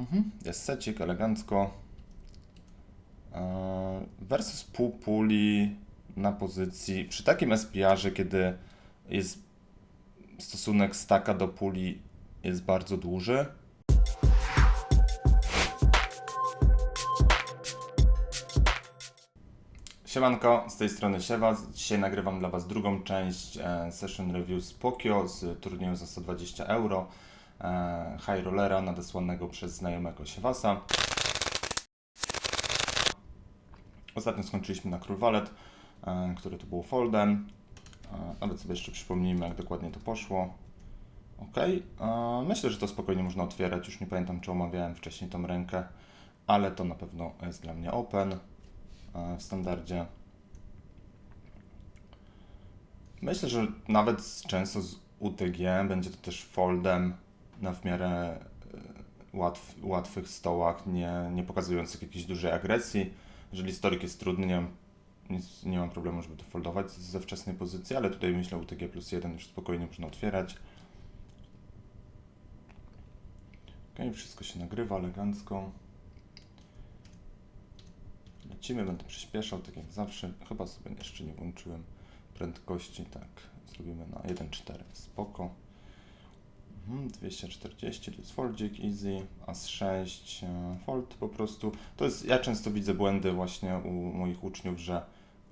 Mhm. Jest secik, elegancko. Eee, Versus pół puli na pozycji. Przy takim SPR-ze, kiedy jest stosunek staka do puli jest bardzo duży. Siemanko, z tej strony Siewa. Dzisiaj nagrywam dla Was drugą część e, session review z Pokio z turnieju za 120 euro. E, high rollera nadesłanego przez znajomego Siewasa. Ostatnio skończyliśmy na Król Walet, e, które tu było foldem. E, Nawet sobie jeszcze przypomnijmy, jak dokładnie to poszło. Ok, myślę, że to spokojnie można otwierać. Już nie pamiętam, czy omawiałem wcześniej tą rękę, ale to na pewno jest dla mnie open w standardzie. Myślę, że nawet często z UTG będzie to też foldem na w miarę e, łatw, łatwych stołach, nie, nie pokazujących jakiejś dużej agresji. Jeżeli stolik jest trudny, nie mam, nic, nie mam problemu, żeby to foldować ze wczesnej pozycji, ale tutaj myślę UTG plus 1 już spokojnie można otwierać. Ok, wszystko się nagrywa elegancko. Lecimy, będę przyspieszał, tak jak zawsze. Chyba sobie jeszcze nie włączyłem prędkości. Tak, zrobimy na 1.4. Spoko. Mhm, 240, to jest foldzik easy, as 6, e, fold po prostu. To jest, ja często widzę błędy właśnie u moich uczniów, że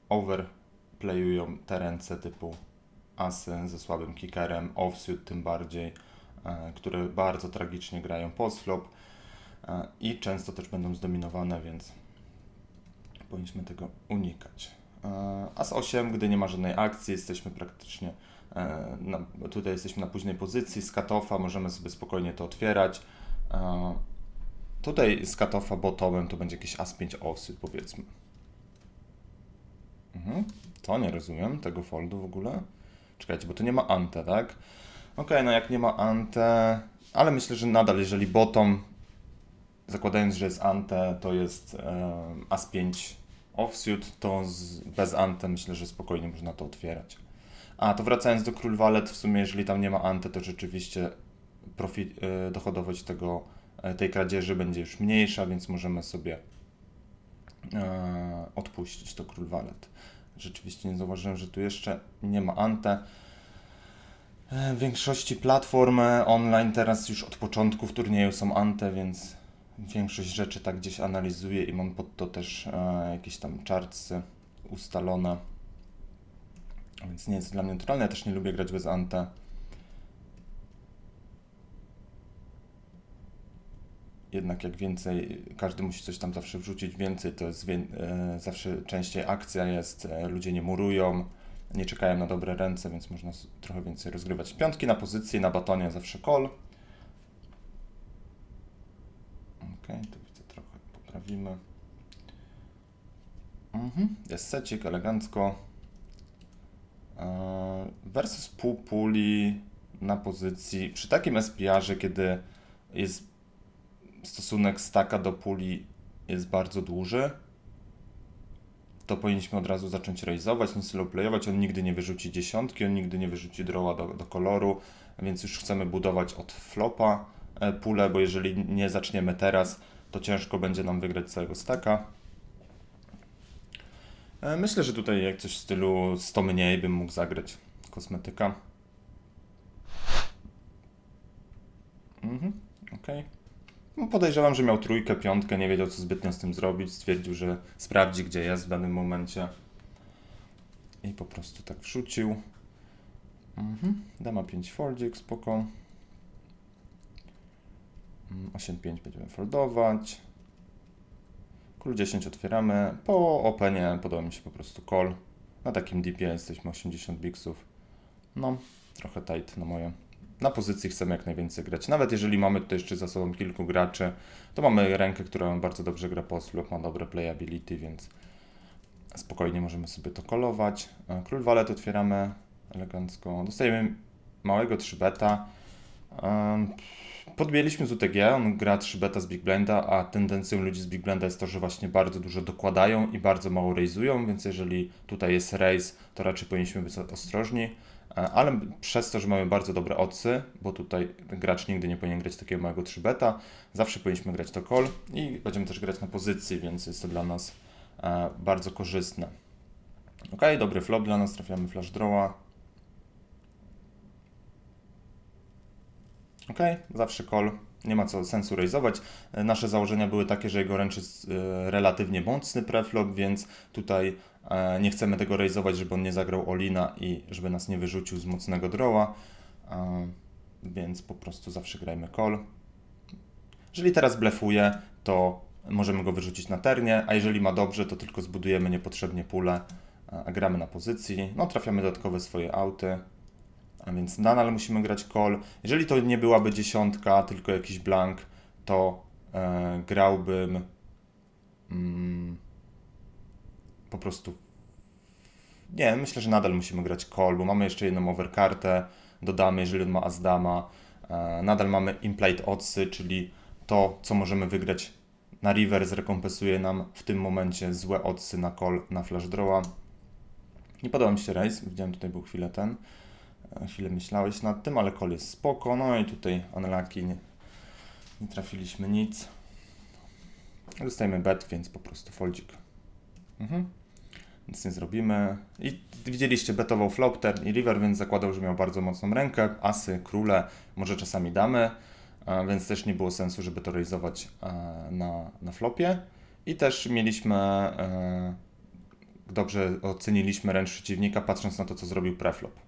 overplayują te ręce typu asy ze słabym kickerem, offsuit tym bardziej, e, które bardzo tragicznie grają postflop e, i często też będą zdominowane, więc powinniśmy tego unikać. As 8, gdy nie ma żadnej akcji, jesteśmy praktycznie na, tutaj jesteśmy na późnej pozycji, z katofa możemy sobie spokojnie to otwierać. E, Tutaj z katofa bottomem to będzie jakiś As 5 offsuit powiedzmy. Mhm. To nie rozumiem, tego foldu w ogóle. Czekajcie, bo tu nie ma ante, tak? Okej, no jak nie ma ante, ale myślę, że nadal jeżeli bottom, zakładając, że jest ante, to jest e, As 5 offsuit, to z, bez ante myślę, że spokojnie można to otwierać. A, to wracając do król walet, w sumie jeżeli tam nie ma ante, to rzeczywiście profit, e, dochodowość tego, e, tej kradzieży będzie już mniejsza, więc możemy sobie e, odpuścić to król walet. Rzeczywiście nie zauważyłem, że tu jeszcze nie ma ante. E, W większości platform online teraz już od początków turnieju są ante, więc większość rzeczy tak gdzieś analizuję i mam pod to też e, jakieś tam chartsy ustalone. Więc nie jest dla mnie naturalne. Ja też nie lubię grać bez ante. Jednak jak więcej, każdy musi coś tam zawsze wrzucić więcej, to jest wię- e, zawsze częściej akcja jest, e, ludzie nie murują, nie czekają na dobre ręce, więc można trochę więcej rozgrywać. Piątki na pozycji, na batonie zawsze call. Ok, to widzę trochę poprawimy. Mhm, jest secik, elegancko. Eee, Versus pół puli na pozycji. Przy takim SPR-ze, kiedy jest stosunek staka do puli jest bardzo duży, to powinniśmy od razu zacząć raizować, nie slow playować. On nigdy nie wyrzuci dziesiątki, on nigdy nie wyrzuci drawa do, do koloru, więc już chcemy budować od flopa e, pulę, bo jeżeli nie zaczniemy teraz, to ciężko będzie nam wygrać całego staka. E, Myślę, że tutaj jak coś w stylu 100 mniej bym mógł zagrać kosmetyka. Mhm, okej. No, podejrzewam, że miał trójkę, piątkę, nie wiedział co zbytnio z tym zrobić. Stwierdził, że sprawdzi, gdzie jest w danym momencie. I po prostu tak wrzucił. Mhm. Dama 5 foldzik, spoko. Mm, 8-5 będziemy foldować. Król 10 otwieramy. Po openie podoba mi się po prostu call. Na takim dipie jesteśmy 80 bigsów. No, trochę tight na moje. Na pozycji chcemy jak najwięcej grać. Nawet jeżeli mamy tutaj jeszcze za sobą kilku graczy, to mamy rękę, która bardzo dobrze gra post ma dobre playability, więc spokojnie możemy sobie to kolować. E, Król walet otwieramy elegancko. Dostajemy małego 3 beta. Em, podjęliśmy z UTG, on gra 3 beta z Big Blinda, a tendencją ludzi z Big Blinda jest to, że właśnie bardzo dużo dokładają i bardzo mało rejzują, więc jeżeli tutaj jest raise, to raczej powinniśmy być ostrożni. E, Ale przez to, że mamy bardzo dobre odcy, bo tutaj gracz nigdy nie powinien grać takiego małego 3 beta, zawsze powinniśmy grać to call i będziemy też grać na pozycji, więc jest to dla nas e, bardzo korzystne. Ok, dobry flop dla nas, trafiamy flash drawa. Ok, zawsze call. Nie ma co sensu rejzować. E, Nasze założenia były takie, że jego ręcz jest relatywnie mocny preflop, więc tutaj e, nie chcemy tego rejzować, żeby on nie zagrał Olina i żeby nas nie wyrzucił z mocnego drawa. E, Więc po prostu zawsze grajmy call. Jeżeli teraz blefuje, to możemy go wyrzucić na ternie, a jeżeli ma dobrze, to tylko zbudujemy niepotrzebnie pulę, a gramy na pozycji. No, trafiamy dodatkowe swoje auty. A więc nadal musimy grać call. Jeżeli to nie byłaby dziesiątka, tylko jakiś blank, to e, grałbym mm, po prostu. Nie, myślę, że nadal musimy grać call, bo mamy jeszcze jedną overkartę. Dodamy, jeżeli on ma Azdama. E, nadal mamy implied oddsy, czyli to, co możemy wygrać na river, zrekompensuje nam w tym momencie złe oddsy na call, na flash drawa. Nie podoba mi się race, widziałem tutaj był chwilę ten. Chwilę myślałeś nad tym, ale call jest spoko. No i tutaj unlucky, nie, nie trafiliśmy nic. Dostajemy bet, więc po prostu foldzik. Mhm. Nic nie zrobimy. I widzieliście, betował flop, turn i river, więc zakładał, że miał bardzo mocną rękę. Asy, króle, może czasami damy, e, więc też nie było sensu, żeby to realizować e, na, na flopie. I też mieliśmy, e, dobrze oceniliśmy ręcz przeciwnika, patrząc na to, co zrobił preflop.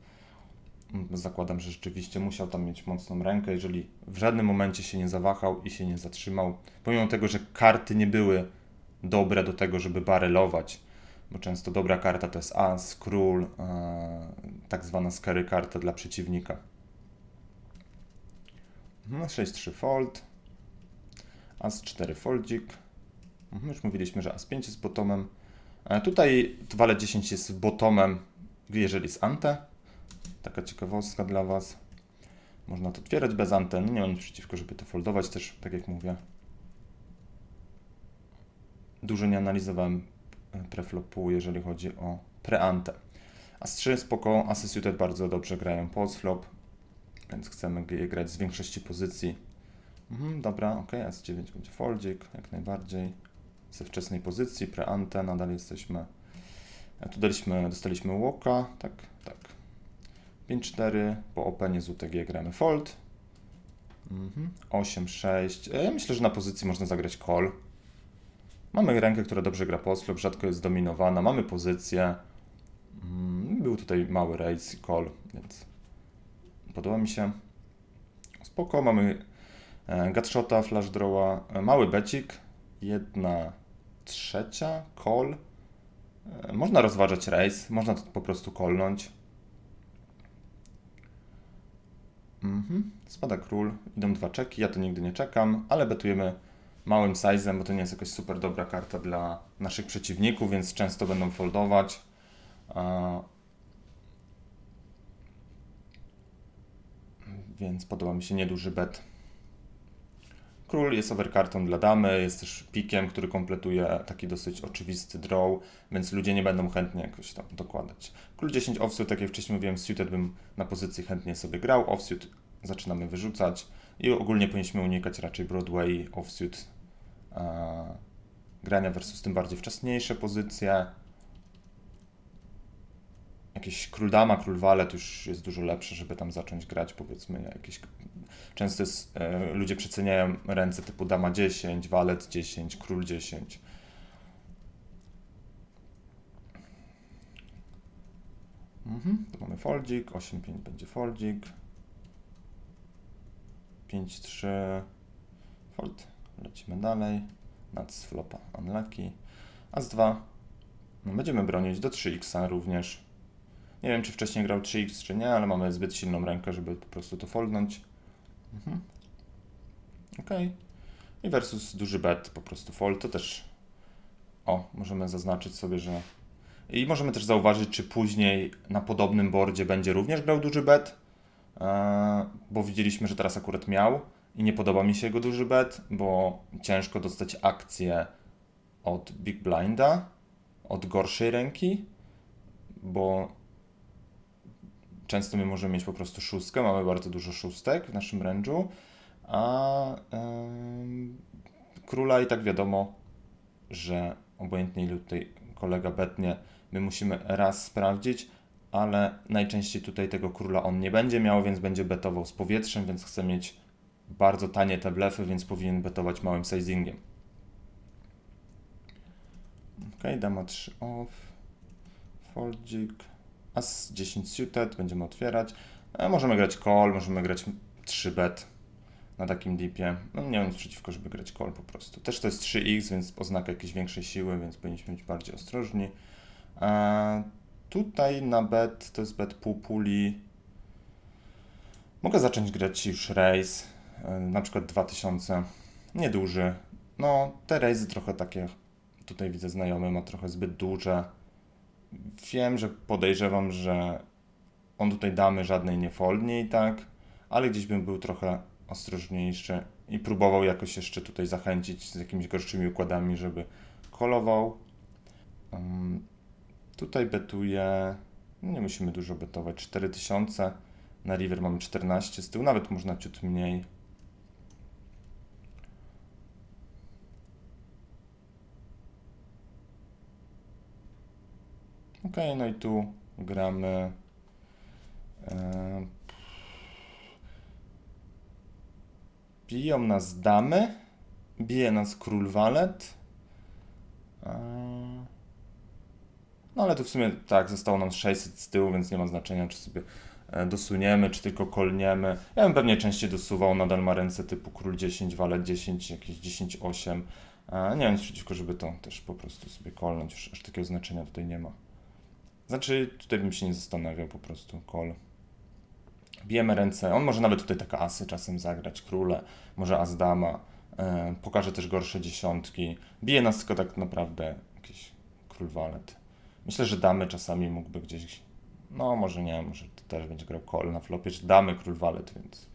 Zakładam, że rzeczywiście musiał tam mieć mocną rękę, jeżeli w żadnym momencie się nie zawahał i się nie zatrzymał. Pomimo tego, że karty nie były dobre do tego, żeby barelować, bo często dobra karta to jest as, król, e, tak zwana scary karta dla przeciwnika. Mhm, 6-3 fold, as 4 foldzik. Mhm, Już mówiliśmy, że as 5 jest bottomem. E, Tutaj walet 10 jest bottomem, jeżeli jest ante. Taka ciekawostka dla Was. Można to otwierać bez anten. Nie mam nic przeciwko, żeby to foldować też, tak jak mówię. Dużo nie analizowałem e, preflopu, jeżeli chodzi o preante. As3 spoko, Asy suited bardzo dobrze grają postflop, więc chcemy je grać z większości pozycji. Mhm, dobra, ok, As9 będzie foldzik, jak najbardziej. Ze wczesnej pozycji, preante, nadal jesteśmy. A tu daliśmy, dostaliśmy łoka, tak, tak. 5-4, po openie z UTG gramy fold. Mhm. 8-6. E, Myślę, że na pozycji można zagrać call. Mamy rękę, która dobrze gra postflop, rzadko jest dominowana. Mamy pozycję. Mm, Był tutaj mały race i call, więc podoba mi się. Spoko, mamy e, gutshota, flash drawa, e, mały becik, jedna trzecia, call. Można rozważać race, można to po prostu kolnąć. Mhm. Spada król, idą dwa czeki, ja to nigdy nie czekam, ale betujemy małym sizem, bo to nie jest jakaś super dobra karta dla naszych przeciwników, więc często będą foldować. Więc podoba mi się nieduży bet. Król jest overkartą dla damy, jest też pikiem, który kompletuje taki dosyć oczywisty draw, więc ludzie nie będą chętnie jakoś tam dokładać. Król 10 offsuit, tak jak wcześniej mówiłem, suited bym na pozycji chętnie sobie grał, offsuit zaczynamy wyrzucać i ogólnie powinniśmy unikać raczej Broadway, offsuit e, grania versus tym bardziej wczesniejsze pozycje. Jakieś król dama, król walet już jest dużo lepsze, żeby tam zacząć grać, powiedzmy, jakieś... Często jest, e, ludzie przeceniają ręce typu dama 10, walet 10, król 10. Mhm, tu mamy foldzik, 8-5 będzie foldzik. 5-3 fold. Lecimy dalej. Nad z flopa unlucky. As 2. No, będziemy bronić do 3x również. Nie wiem, czy wcześniej grał 3x, czy nie, ale mamy zbyt silną rękę, żeby po prostu to foldnąć. Mhm. Ok. I versus duży bet, po prostu fold. To też. O, możemy zaznaczyć sobie, że. I możemy też zauważyć, czy później na podobnym boardzie będzie również grał duży bet, bo widzieliśmy, że teraz akurat miał i nie podoba mi się jego duży bet, bo ciężko dostać akcję od Big Blinda, od gorszej ręki, bo często my możemy mieć po prostu szóstkę, mamy bardzo dużo szóstek w naszym range'u, a em, króla i tak wiadomo, że obojętnie ilu tutaj kolega betnie, my musimy raz sprawdzić, ale najczęściej tutaj tego króla on nie będzie miał, więc będzie betował z powietrzem, więc chce mieć bardzo tanie te blefy, więc powinien betować małym sizingiem. Ok, dama 3 off, foldzik, as 10 suited, będziemy otwierać. E, możemy grać call, możemy grać 3 bet na takim dipie. No nie mam nic przeciwko, żeby grać call po prostu. Też to jest 3x, więc oznaka jakiejś większej siły, więc powinniśmy być bardziej ostrożni. E, tutaj na bet, to jest bet pół puli. Mogę zacząć grać już race, e, na przykład 2000, nieduży. No, te razy trochę takie, tutaj widzę znajomy, ma trochę zbyt duże. Wiem, że podejrzewam, że on tutaj damy żadnej nie foldnie i tak, ale gdzieś bym był trochę ostrożniejszy i próbował jakoś jeszcze tutaj zachęcić z jakimiś gorszymi układami, żeby kolował. Um, tutaj betuję, nie musimy dużo betować, 4000, na river mamy 14 z tyłu, nawet można ciut mniej. Ok, no i tu gramy. Biją nas damy, bije nas król walet. No ale tu w sumie tak, zostało nam 600 z tyłu, więc nie ma znaczenia, czy sobie e, dosuniemy, czy tylko kolniemy. Ja bym pewnie częściej dosuwał, nadal ma ręce typu król 10, walet 10, jakieś 10, 8. E, Nie nic przeciwko, żeby to też po prostu sobie kolnąć, już aż takiego znaczenia tutaj nie ma. Znaczy, tutaj bym się nie zastanawiał, po prostu kol. Bijemy ręce, on może nawet tutaj takie asy czasem zagrać, króle, może as dama, e, pokaże też gorsze dziesiątki. Bije nas tylko tak naprawdę jakiś król walet. Myślę, że damy czasami mógłby gdzieś, no może nie, może też będzie grał kol na flopie, czy damy król walet, więc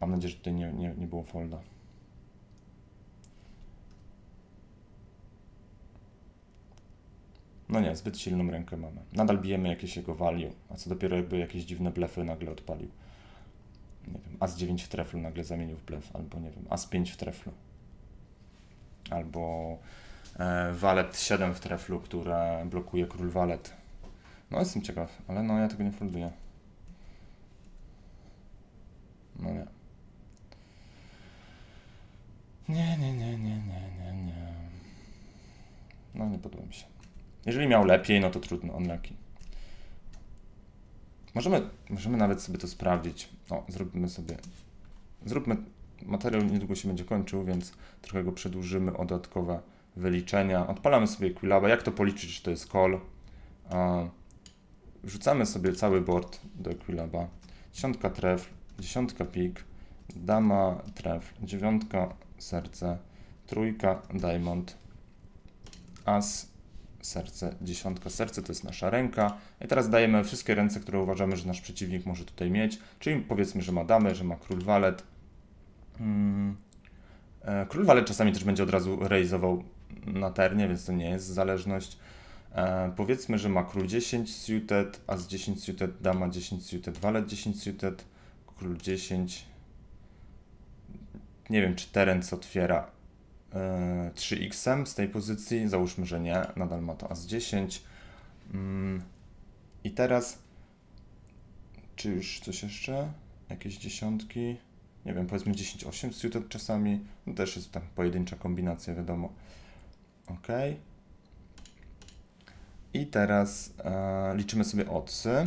mam nadzieję, że tutaj nie, nie, nie było folda. No nie, zbyt silną rękę mamy. Nadal bijemy jakieś jego value, a co dopiero jakby jakieś dziwne blefy nagle odpalił. Nie wiem, as 9 w treflu nagle zamienił w blef, albo nie wiem, as 5 w treflu. Albo walet 7 w treflu, które blokuje król walet. No jestem ciekaw, ale no ja tego nie folduję. No nie. Nie, nie, nie, nie, nie, nie, nie. No nie podoba mi się. Jeżeli miał lepiej, no to trudno, on leki. Możemy, możemy nawet sobie to sprawdzić. O, zrobimy sobie. Zróbmy. Materiał niedługo się będzie kończył, więc trochę go przedłużymy o dodatkowe wyliczenia. Odpalamy sobie Quilaba. Jak to policzyć, że to jest call? Wrzucamy sobie cały board do Quilaba. Dziesiątka trefl, dziesiątka pik, dama trefl, dziewiątka serce, trójka diamond, as serce, dziesiątka serce to jest nasza ręka. I teraz dajemy wszystkie ręce, które uważamy, że nasz przeciwnik może tutaj mieć. Czyli powiedzmy, że ma damę, że ma król walet. Mm. E, Król walet czasami też będzie od razu rejzował na ternie, więc to nie jest zależność. E, powiedzmy, że ma król 10 suited, a z 10 suited, dama 10 suited, walet 10 suited, król 10. Nie wiem, czy te ręce otwiera 3x z tej pozycji. Załóżmy, że nie, nadal ma to as 10. Mm, I teraz, czy już coś jeszcze? Jakieś dziesiątki? Nie wiem, powiedzmy 10-8 suited czasami. No też jest tam pojedyncza kombinacja, wiadomo. Ok. I teraz e, liczymy sobie odsy.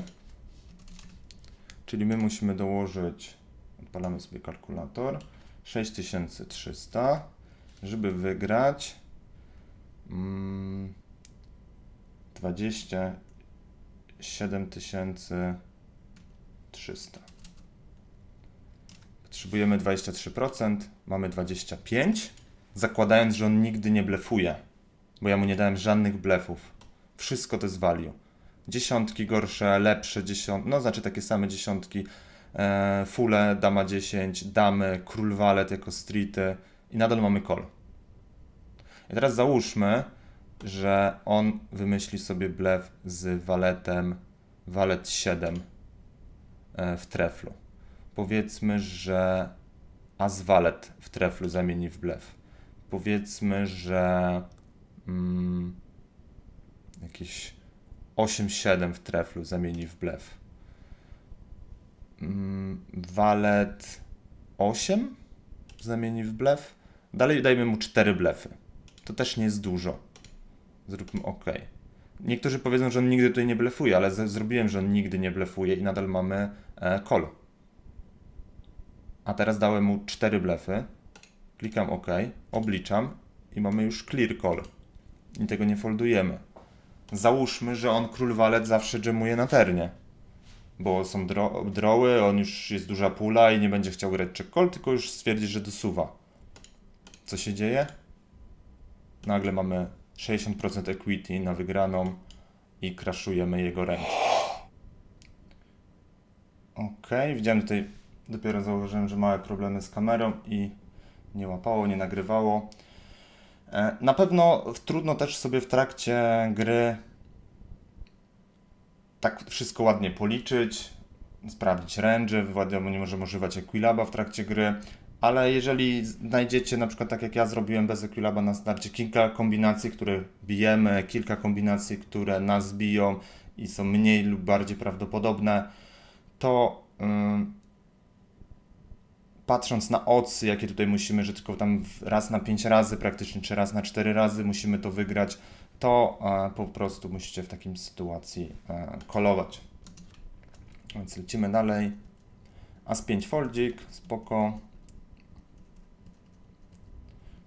Czyli my musimy dołożyć, odpalamy sobie kalkulator, 6300 żeby wygrać mm, 27 300. Potrzebujemy 23%, mamy 25%, zakładając, że on nigdy nie blefuje, bo ja mu nie dałem żadnych blefów. Wszystko to jest value. Dziesiątki gorsze, lepsze dziesiątki, no znaczy takie same dziesiątki, e, fule, dama 10, damy, król walet jako streety i nadal mamy call. I teraz załóżmy, że on wymyśli sobie blef z waletem walet 7 e, w treflu. Powiedzmy, że as walet w treflu zamieni w blef. Powiedzmy, że mm, jakieś 8-7 w treflu zamieni w blef. Mm, walet 8 zamieni w blef. Dalej dajmy mu 4 blefy. To też nie jest dużo. Zróbmy OK. Niektórzy powiedzą, że on nigdy tutaj nie blefuje, ale zrobiłem, że on nigdy nie blefuje i nadal mamy e, call. A teraz dałem mu 4 blefy. Klikam OK, obliczam i mamy już clear call. I tego nie foldujemy. Załóżmy, że on król walet zawsze dżemuje na ternie. Bo są dro droły, on już jest duża pula i nie będzie chciał grać check call, tylko już stwierdzi, że dosuwa. Co się dzieje? Nagle mamy 60% equity na wygraną i crashujemy jego rękę. Ok, widziałem tutaj, dopiero zauważyłem, że małe problemy z kamerą i nie łapało, nie nagrywało. E, Na pewno trudno też sobie w trakcie gry tak wszystko ładnie policzyć, sprawdzić range, wiadomo, nie możemy używać Equilaba w trakcie gry, ale jeżeli znajdziecie na przykład tak jak ja zrobiłem bez Equilaba na starcie kilka kombinacji, które bijemy, kilka kombinacji, które nas biją i są mniej lub bardziej prawdopodobne, to ym, patrząc na ocy, jakie tutaj musimy, że tylko tam raz na 5 razy praktycznie, czy raz na 4 razy musimy to wygrać, to e, po prostu musicie w takim sytuacji e, kolować. Więc lecimy dalej. As 5 foldzik, spoko.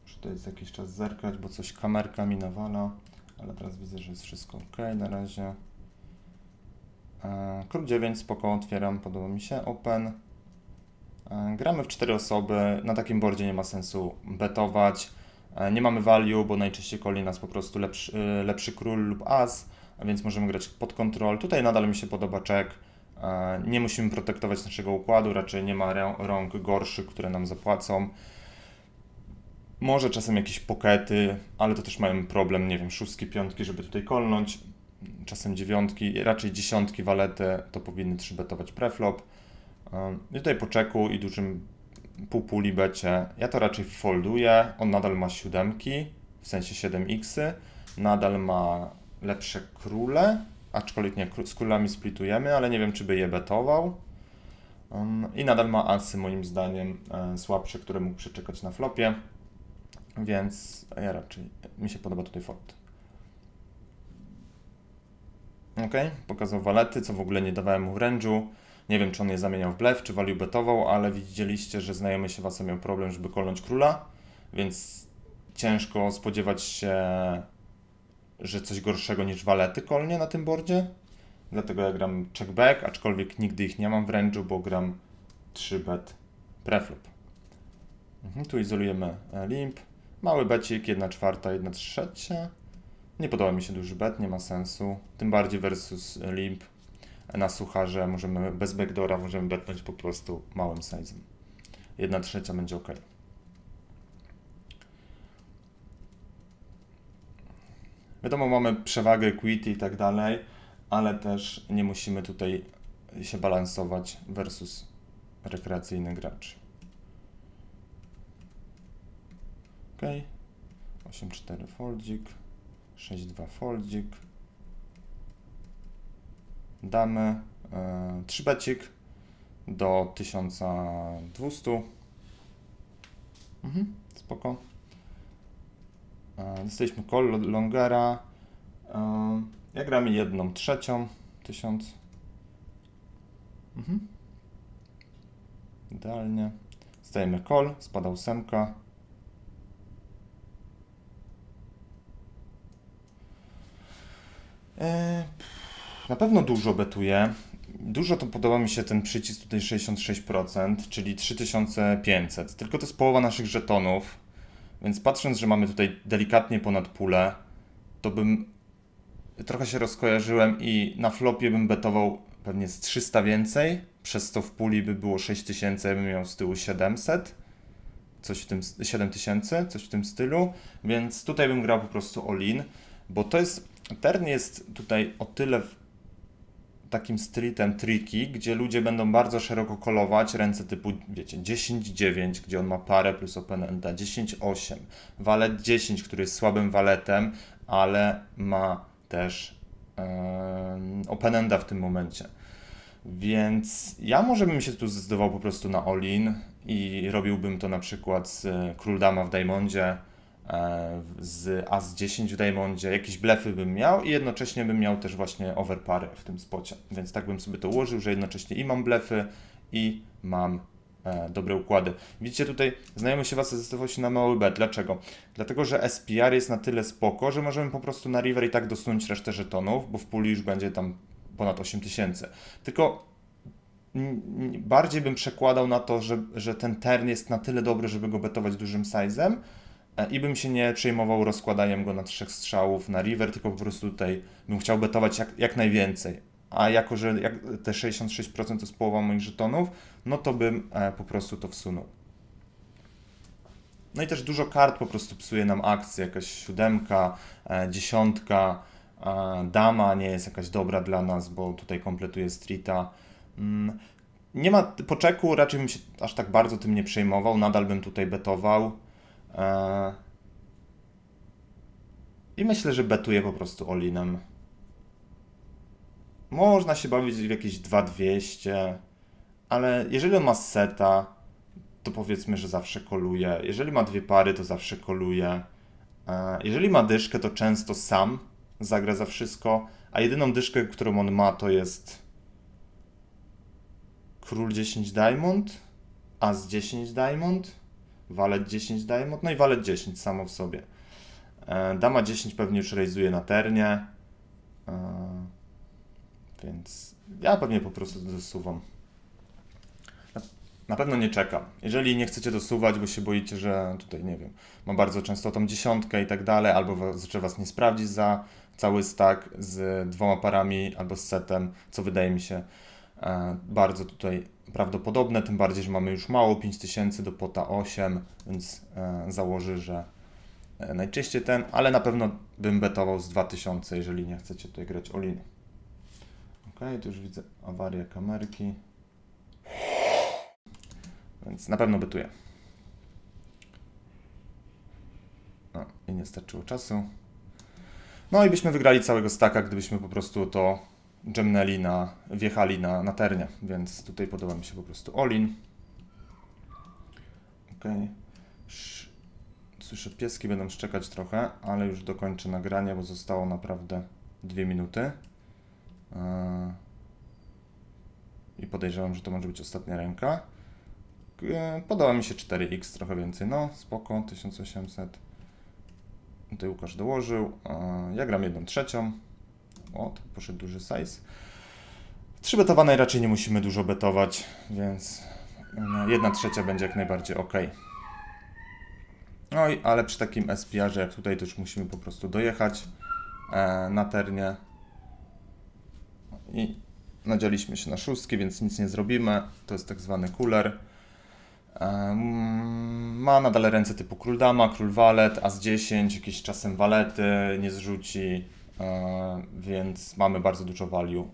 Muszę to jest jakiś czas zerkać, bo coś kamerka mi nawala, ale teraz widzę, że jest wszystko ok na razie. E, Król 9, spoko, otwieram, podoba mi się. Open. E, Gramy w 4 osoby. Na takim boardzie nie ma sensu betować. E, Nie mamy value, bo najczęściej koli nas po prostu lepszy, e, lepszy król lub as, a więc możemy grać pod kontrol. Tutaj nadal mi się podoba check. E, Nie musimy protektować naszego układu, raczej nie ma rąk gorszych, które nam zapłacą. Może czasem jakieś pokety, ale to też mają problem, nie wiem, szóstki, piątki, żeby tutaj kolnąć. Czasem dziewiątki, raczej dziesiątki, walety to powinny trzybetować preflop. I tutaj po czeku i dużym półpuli becie, ja to raczej folduję. On nadal ma siódemki, w sensie 7x, nadal ma lepsze króle, aczkolwiek nie, z królami splitujemy, ale nie wiem, czy by je betował. I nadal ma asy, moim zdaniem, e, słabsze, które mógł przeczekać na flopie. Więc ja raczej, mi się podoba tutaj fold. Ok, pokazał walety, co w ogóle nie dawałem mu w range'u. Nie wiem, czy on je zamieniał w blef, czy value betował, ale widzieliście, że znajomy się Wasa miał problem, żeby kolnąć króla, więc ciężko spodziewać się, że coś gorszego niż walety kolnie na tym boardzie. Dlatego ja gram check back, aczkolwiek nigdy ich nie mam w range'u, bo gram 3 bet preflop. Mhm, tu izolujemy e, limp. Mały becik, 1 czwarta, 1 trzecia. Nie podoba mi się duży bet, nie ma sensu. Tym bardziej versus limp na sucharze możemy bez backdoora możemy betnąć po prostu małym size'em. 1 trzecia będzie ok. Wiadomo, mamy przewagę equity i tak dalej, ale też nie musimy tutaj się balansować versus rekreacyjny gracz. Ok. 8-4 foldzik, 6-2 foldzik. Damy e, 3 becik do 1200. Mhm, spoko. E, Dostaliśmy call Longera. E, Ja gram jedną trzecią. 1000. Mhm. Idealnie. Stajemy call, spada ósemka. E, Na pewno dużo betuję. Dużo to podoba mi się ten przycisk tutaj 66%, czyli 3500. Tylko to jest połowa naszych żetonów. Więc patrząc, że mamy tutaj delikatnie ponad pulę, to bym trochę się rozkojarzyłem i na flopie bym betował pewnie z 300 więcej, przez to w puli by było 6000, ja bym miał z tyłu 700, coś w tym, 7000, coś w tym stylu, więc tutaj bym grał po prostu all-in, bo to jest, Tern jest tutaj o tyle takim streetem tricky, gdzie ludzie będą bardzo szeroko kolować ręce typu, wiecie, 10-9, gdzie on ma parę plus open enda, 10-8, walet 10, który jest słabym waletem, ale ma też enda w tym momencie. Więc ja może bym się tu zdecydował po prostu na all-in i robiłbym to na przykład z e, Król Dama w Diamondzie, z As 10 w Diamondzie, jakieś blefy bym miał i jednocześnie bym miał też właśnie overparę w tym spocie. Więc tak bym sobie to ułożył, że jednocześnie i mam blefy i mam e, dobre układy. Widzicie tutaj, znajomy się Was zdecydował się na mały bet. Dlaczego? Dlatego, że SPR jest na tyle spoko, że możemy po prostu na river i tak dosunąć resztę żetonów, bo w puli już będzie tam ponad 8000. Tylko bardziej bym przekładał na to, że, że ten turn jest na tyle dobry, żeby go betować dużym size'em e, i bym się nie przejmował rozkładaniem go na trzech strzałów na river, tylko po prostu tutaj bym chciał betować jak, jak najwięcej. A jako, że jak te 66% to jest połowa moich żetonów, no to bym e, po prostu to wsunął. No i też dużo kart po prostu psuje nam akcję, jakaś siódemka, e, dziesiątka, e, dama nie jest jakaś dobra dla nas, bo tutaj kompletuje streeta. Mm, nie ma po czeku, raczej bym się aż tak bardzo tym nie przejmował, nadal bym tutaj betował. E, I myślę, że betuję po prostu Olinem. Można się bawić w jakieś 2200, ale jeżeli on ma seta, to powiedzmy, że zawsze koluje. Jeżeli ma dwie pary, to zawsze koluje. E, Jeżeli ma dyszkę, to często sam zagra za wszystko, a jedyną dyszkę, którą on ma, to jest król 10 diamond, as 10 diamond, walet 10 diamond, no i walet 10 samo w sobie. E, Dama 10 pewnie już rejzuje na ternie, e, więc ja pewnie po prostu dosuwam. Na- pewno nie czekam. Jeżeli nie chcecie dosuwać, bo się boicie, że tutaj, nie wiem, ma bardzo często tą dziesiątkę i tak dalej, albo że was nie sprawdzi za cały stack z dwoma parami albo z setem, co wydaje mi się e, bardzo tutaj prawdopodobne, tym bardziej, że mamy już mało, 5000 do pota 8, więc e, założy, że e, najczęściej ten, ale na pewno bym betował z 2000, jeżeli nie chcecie tutaj grać all-in. Ok, tu już widzę awarię kamerki. Więc na pewno bytuję. No i nie starczyło czasu. No i byśmy wygrali całego staka, gdybyśmy po prostu to dżemnęli na, wjechali na, na ternie, więc tutaj podoba mi się po prostu Olin. Sz- Słyszę, pieski będą szczekać trochę, ale już dokończę nagranie, bo zostało naprawdę dwie minuty. Eee, I podejrzewam, że to może być ostatnia ręka. E, Podoba mi się 4x, trochę więcej. No, spoko, 1800. Tutaj Łukasz dołożył. E, Ja gram jedną trzecią. O, poszedł duży size. Trzy betowanej raczej nie musimy dużo betować, więc no, jedna trzecia będzie jak najbardziej ok. No i, ale przy takim SPR-ze jak tutaj, to już musimy po prostu dojechać e, na ternie. I nadzieliśmy się na szóstki, więc nic nie zrobimy. To jest tak zwany cooler. Em, Ma nadal ręce typu król dama, król walet, as 10, jakieś czasem walety nie zrzuci, e, więc mamy bardzo dużo value.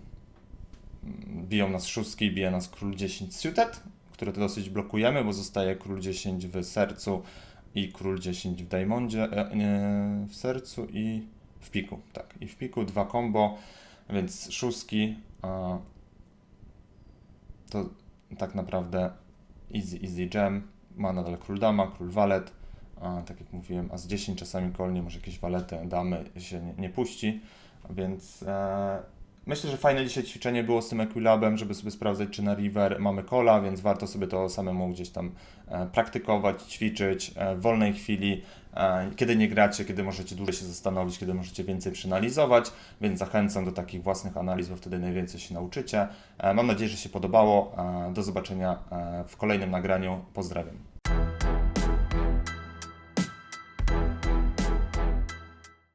Biją nas szóstki, bije nas król 10 suited, które to dosyć blokujemy, bo zostaje król 10 w sercu i król 10 w diamondzie, e, nie, w sercu i w piku, tak, i w piku dwa combo, więc szóstki e, to tak naprawdę easy, easy jam, ma nadal król dama, król walet, a tak jak mówiłem, a z 10 czasami kolnie, może jakieś walety, damy się nie, nie puści, więc e, myślę, że fajne dzisiaj ćwiczenie było z tym Equilabem, żeby sobie sprawdzać, czy na river mamy kola, więc warto sobie to samemu gdzieś tam e, praktykować, ćwiczyć e, w wolnej chwili, e, kiedy nie gracie, kiedy możecie dłużej się zastanowić, kiedy możecie więcej przeanalizować, więc zachęcam do takich własnych analiz, bo wtedy najwięcej się nauczycie. E, Mam nadzieję, że się podobało. E, Do zobaczenia e, w kolejnym nagraniu. Pozdrawiam.